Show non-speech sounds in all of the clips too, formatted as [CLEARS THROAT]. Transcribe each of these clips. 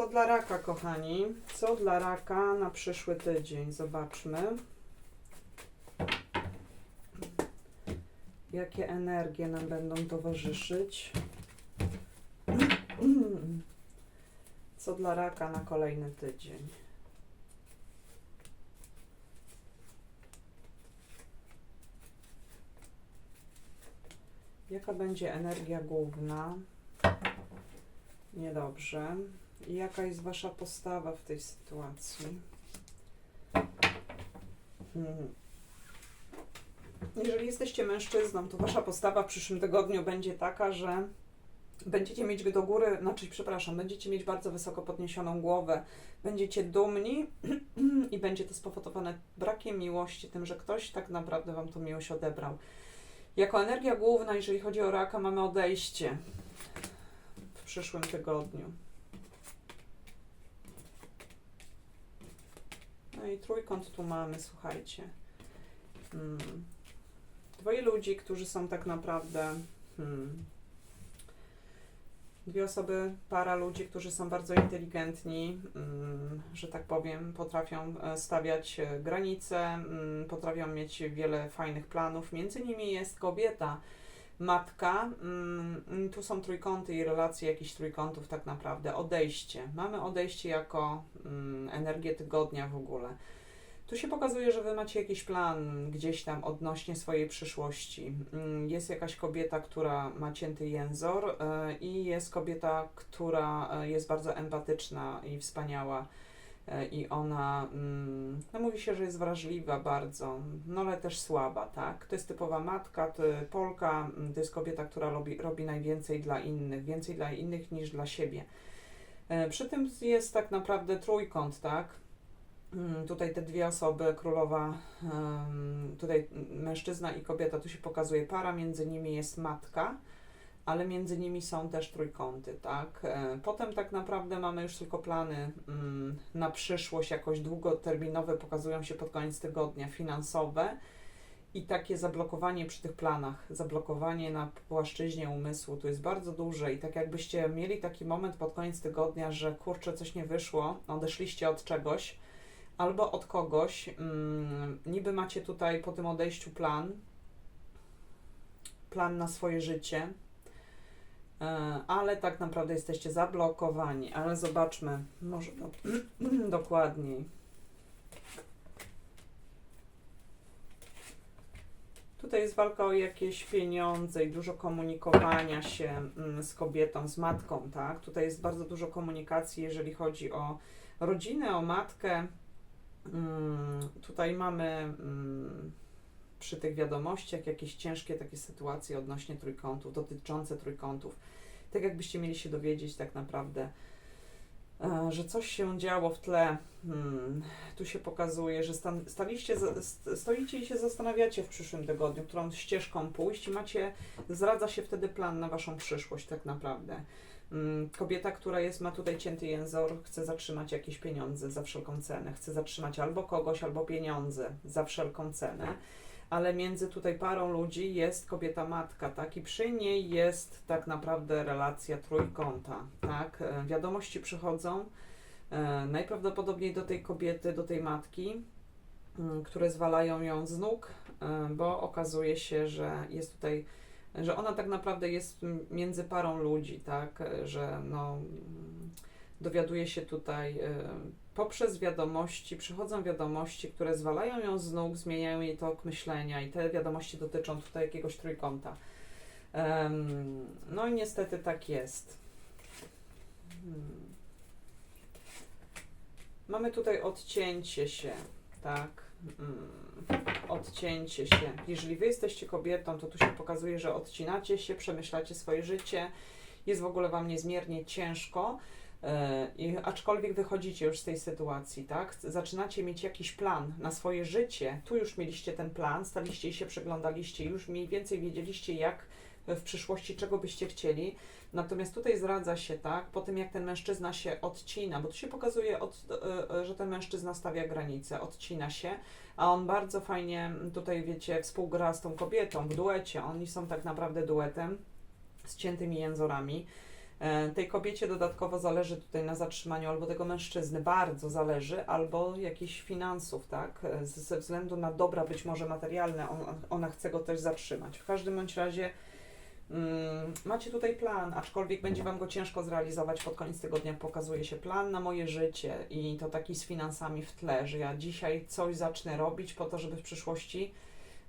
Co dla raka, kochani? Co dla raka na przyszły tydzień? Zobaczmy. Jakie energie nam będą towarzyszyć? [CLEARS THROAT] Co dla raka na kolejny tydzień? Jaka będzie energia główna? Niedobrze. Jaka jest Wasza postawa w tej sytuacji? Hmm. Jeżeli jesteście mężczyzną, to Wasza postawa w przyszłym tygodniu będzie taka, że będziecie mieć do góry, znaczy, przepraszam, będziecie mieć bardzo wysoko podniesioną głowę, będziecie dumni [CLEARS THROAT] i będzie to spowodowane brakiem miłości, tym, że ktoś tak naprawdę Wam tą miłość odebrał. Jako energia główna, jeżeli chodzi o raka, mamy odejście w przyszłym tygodniu. No i trójkąt tu mamy, słuchajcie. Hmm. Dwoje ludzi, którzy są tak naprawdę. Hmm, dwie osoby, para ludzi, którzy są bardzo inteligentni, mm, że tak powiem, potrafią e, stawiać e, granice, mm, potrafią mieć wiele fajnych planów. Między nimi jest kobieta, matka. mm, Tu są trójkąty i relacje jakichś trójkątów, tak naprawdę. Odejście. Mamy odejście jako mm, energię tygodnia w ogóle. Tu się pokazuje, że wy macie jakiś plan gdzieś tam odnośnie swojej przyszłości. Mm, Jest jakaś kobieta, która ma cięty jęzor e, i jest kobieta, która e, jest bardzo empatyczna i wspaniała. E, I ona, mm, no mówi się, że jest wrażliwa bardzo, no ale też słaba, tak? To jest typowa matka, to Polka, mm, to jest kobieta, która robi, robi najwięcej dla innych, więcej dla innych niż dla siebie. E, Przy tym jest tak naprawdę trójkąt, tak? Mm, Tutaj te dwie osoby, królowa, tutaj mężczyzna i kobieta, tu się pokazuje para, między nimi jest matka, ale między nimi są też trójkąty, tak? E, Potem tak naprawdę mamy już tylko plany mm, na przyszłość, jakoś długoterminowe pokazują się pod koniec tygodnia, finansowe i takie zablokowanie przy tych planach, zablokowanie na płaszczyźnie umysłu, tu jest bardzo duże i tak jakbyście mieli taki moment pod koniec tygodnia, że kurczę, coś nie wyszło, odeszliście od czegoś, albo od kogoś. Mm, niby macie tutaj po tym odejściu plan, plan na swoje życie, ale tak naprawdę jesteście zablokowani. Ale zobaczmy, może do, [CLEARS THROAT] dokładniej. Tutaj jest walka o jakieś pieniądze i dużo komunikowania się mm, z kobietą, z matką, tak? Tutaj jest bardzo dużo komunikacji, jeżeli chodzi o rodzinę, o matkę. Mm, Tutaj mamy mm, przy tych wiadomościach jakieś ciężkie takie sytuacje odnośnie trójkątów, dotyczące trójkątów. Tak jakbyście mieli się dowiedzieć tak naprawdę, e, że coś się działo w tle. Hmm, tu się pokazuje, że stan, staliście, stoicie i się zastanawiacie w przyszłym tygodniu, którą ścieżką pójść i macie, zdradza się wtedy plan na waszą przyszłość tak naprawdę. Mm, Kobieta, która jest, ma tutaj cięty jęzor, chce zatrzymać jakieś pieniądze za wszelką cenę. Chce zatrzymać albo kogoś, albo pieniądze za wszelką cenę. Ale między tutaj parą ludzi jest kobieta matka, tak? I przy niej jest tak naprawdę relacja trójkąta, tak? E, Wiadomości przychodzą e, najprawdopodobniej do tej kobiety, do tej matki, mm, które zwalają ją z nóg, e, bo okazuje się, że jest tutaj że ona tak naprawdę jest między parą ludzi, tak, że no, dowiaduje się tutaj e, poprzez wiadomości, przychodzą wiadomości, które zwalają ją z nóg, zmieniają jej tok myślenia i te wiadomości dotyczą tutaj jakiegoś trójkąta. No i niestety tak jest. Hmm. Mamy tutaj odcięcie się, tak. Mm odcięcie się. Jeżeli wy jesteście kobietą, to tu się pokazuje, że odcinacie się, przemyślacie swoje życie, jest w ogóle wam niezmiernie ciężko. E, I aczkolwiek wychodzicie już z tej sytuacji, tak? Zaczynacie mieć jakiś plan na swoje życie. Tu już mieliście ten plan, staliście się, przeglądaliście, już mniej więcej wiedzieliście, jak w przyszłości, czego byście chcieli. Natomiast tutaj zdradza się, tak, po tym jak ten mężczyzna się odcina, bo tu się pokazuje, od, e, e, że ten mężczyzna stawia granice, odcina się, a on bardzo fajnie tutaj, wiecie, współgra z tą kobietą w duecie. Oni są tak naprawdę duetem z ciętymi jęzorami. E, Tej kobiecie dodatkowo zależy tutaj na zatrzymaniu albo tego mężczyzny, bardzo zależy, albo jakichś finansów, tak? E, Ze względu na dobra być może materialne, on, ona chce go też zatrzymać. W każdym bądź razie mm, macie tutaj plan, aczkolwiek będzie Wam go ciężko zrealizować pod koniec tygodnia. Pokazuje się plan na moje życie i to taki z finansami w tle, że ja dzisiaj coś zacznę robić po to, żeby w przyszłości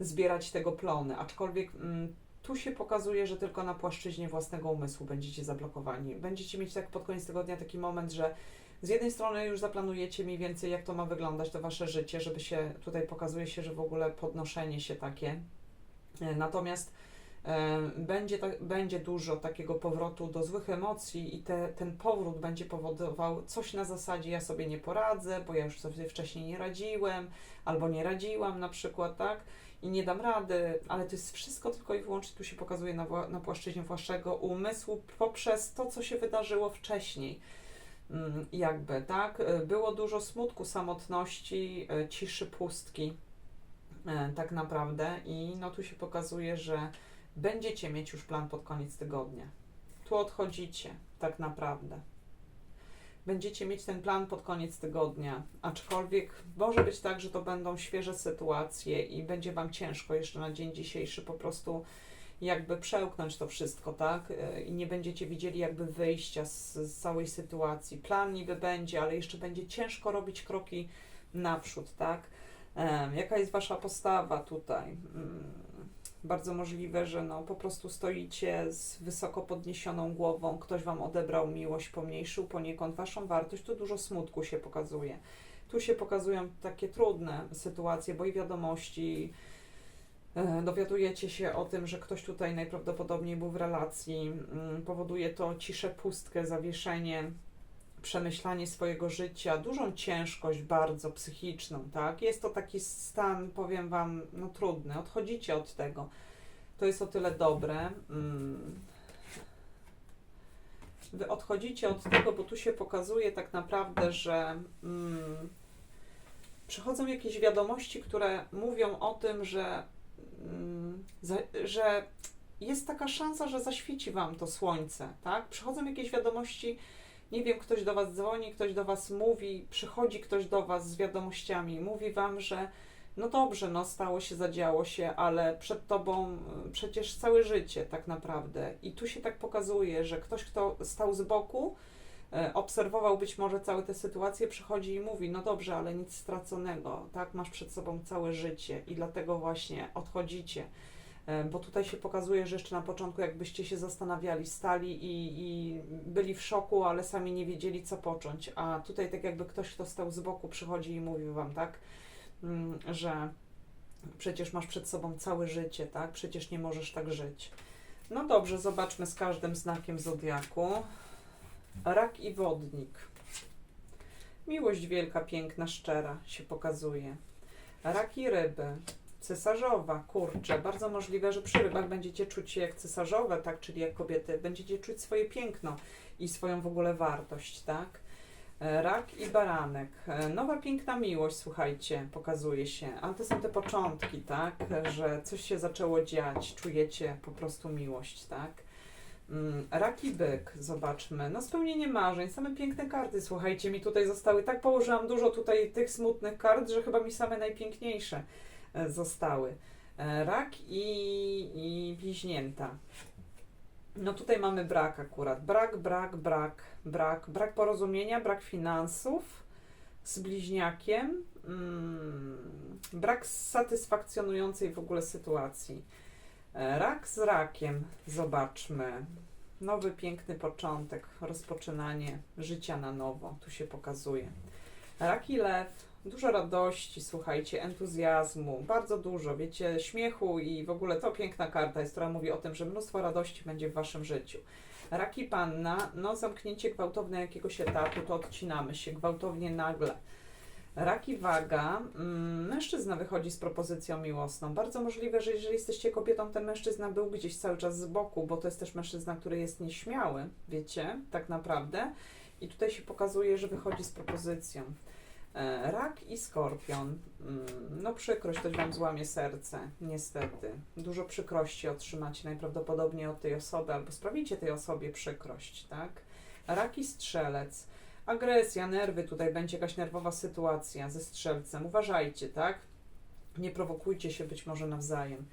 zbierać tego plony. Aczkolwiek mm, tu się pokazuje, że tylko na płaszczyźnie własnego umysłu będziecie zablokowani. Będziecie mieć tak pod koniec tygodnia taki moment, że z jednej strony już zaplanujecie mniej więcej, jak to ma wyglądać, to wasze życie, żeby się, tutaj pokazuje się, że w ogóle podnoszenie się takie. E, Natomiast e, będzie, ta, będzie dużo takiego powrotu do złych emocji i te, ten powrót będzie powodował coś na zasadzie ja sobie nie poradzę, bo ja już sobie wcześniej nie radziłem, albo nie radziłam na przykład, tak? I nie dam rady, ale to jest wszystko tylko i wyłącznie tu się pokazuje na, na płaszczyźnie waszego umysłu poprzez to, co się wydarzyło wcześniej. Mm, Jakby, tak? E, Było dużo smutku, samotności, e, ciszy, pustki, e, tak naprawdę. I no tu się pokazuje, że będziecie mieć już plan pod koniec tygodnia. Tu odchodzicie, tak naprawdę. Będziecie mieć ten plan pod koniec tygodnia, aczkolwiek może być tak, że to będą świeże sytuacje i będzie Wam ciężko jeszcze na dzień dzisiejszy po prostu jakby przełknąć to wszystko, tak? E, I nie będziecie widzieli jakby wyjścia z, z całej sytuacji. Plan niby będzie, ale jeszcze będzie ciężko robić kroki naprzód, tak? Em, jaka jest Wasza postawa tutaj? Bardzo możliwe, że no, po prostu stoicie z wysoko podniesioną głową, ktoś Wam odebrał miłość, pomniejszył poniekąd Waszą wartość, tu dużo smutku się pokazuje. Tu się pokazują takie trudne sytuacje, bo i wiadomości, e, dowiadujecie się o tym, że ktoś tutaj najprawdopodobniej był w relacji, mm, powoduje to ciszę, pustkę, zawieszenie, przemyślanie swojego życia, dużą ciężkość bardzo psychiczną, tak? Jest to taki stan, powiem Wam, no trudny, odchodzicie od tego. To jest o tyle dobre. mm, Wy odchodzicie od tego, bo tu się pokazuje tak naprawdę, że mm, przychodzą jakieś wiadomości, które mówią o tym, że, mm, za, że jest taka szansa, że zaświeci Wam to słońce, tak? Przychodzą jakieś wiadomości, nie wiem, ktoś do Was dzwoni, ktoś do Was mówi, przychodzi ktoś do Was z wiadomościami, mówi Wam, że no dobrze, no stało się, zadziało się, ale przed Tobą y, przecież całe życie tak naprawdę. I tu się tak pokazuje, że ktoś, kto stał z boku, e, obserwował być może całe te sytuacje, przychodzi i mówi, no dobrze, ale nic straconego, tak, masz przed sobą całe życie i dlatego właśnie odchodzicie. E, Bo tutaj się pokazuje, że jeszcze na początku jakbyście się zastanawiali, stali i, i byli w szoku, ale sami nie wiedzieli, co począć. A tutaj tak jakby ktoś, kto stał z boku, przychodzi i mówi wam, tak, mm, że przecież masz przed sobą całe życie, tak, przecież nie możesz tak żyć. No dobrze, zobaczmy z każdym znakiem zodiaku. Rak i wodnik. Miłość wielka, piękna, szczera się pokazuje. Rak i ryby. Cesarzowa, kurczę, bardzo możliwe, że przy rybach będziecie czuć się jak cesarzowe, tak, czyli jak kobiety, będziecie czuć swoje piękno i swoją w ogóle wartość, tak. E, Rak i baranek. E, Nowa piękna miłość, słuchajcie, pokazuje się. A to są te początki, tak, że coś się zaczęło dziać, czujecie po prostu miłość, tak. Mm, Rak i byk, zobaczmy. No spełnienie marzeń, same piękne karty, słuchajcie, mi tutaj zostały. Tak położyłam dużo tutaj tych smutnych kart, że chyba mi same najpiękniejsze zostały. E, Rak i, i bliźnięta. No tutaj mamy brak akurat. Brak, brak, brak, brak, brak porozumienia, brak finansów z bliźniakiem, mm, brak satysfakcjonującej w ogóle sytuacji. E, Rak z rakiem, zobaczmy. Nowy, piękny początek, rozpoczynanie życia na nowo, tu się pokazuje. Rak i lew, dużo radości, słuchajcie, entuzjazmu, bardzo dużo, wiecie, śmiechu i w ogóle to piękna karta jest, która mówi o tym, że mnóstwo radości będzie w waszym życiu. Rak i panna, no zamknięcie gwałtowne jakiegoś etapu, to odcinamy się gwałtownie nagle. Rak i waga, mm, mężczyzna wychodzi z propozycją miłosną. Bardzo możliwe, że jeżeli jesteście kobietą, ten mężczyzna był gdzieś cały czas z boku, bo to jest też mężczyzna, który jest nieśmiały, wiecie, tak naprawdę. I tutaj się pokazuje, że wychodzi z propozycją. E, Rak i skorpion. Mm, No przykrość, ktoś Wam złamie serce, niestety. Dużo przykrości otrzymacie najprawdopodobniej od tej osoby, albo sprawicie tej osobie przykrość, tak? Rak i strzelec. Agresja, nerwy, tutaj będzie jakaś nerwowa sytuacja ze strzelcem. Uważajcie, tak? Nie prowokujcie się być może nawzajem.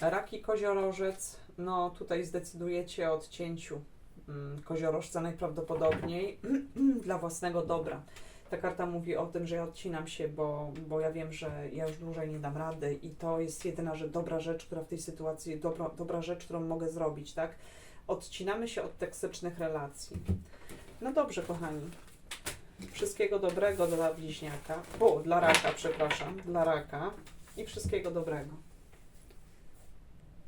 Rak i koziorożec, no tutaj zdecydujecie o odcięciu mm, koziorożca najprawdopodobniej [CLEARS THROAT] dla własnego dobra. Ta karta mówi o tym, że ja odcinam się, bo, bo ja wiem, że ja już dłużej nie dam rady i to jest jedyna rzecz, dobra rzecz, która w tej sytuacji, dobra, dobra rzecz, którą mogę zrobić, tak? Odcinamy się od toksycznych relacji. No dobrze, kochani. Wszystkiego dobrego dla bliźniaka, o, dla raka, przepraszam, dla raka i wszystkiego dobrego.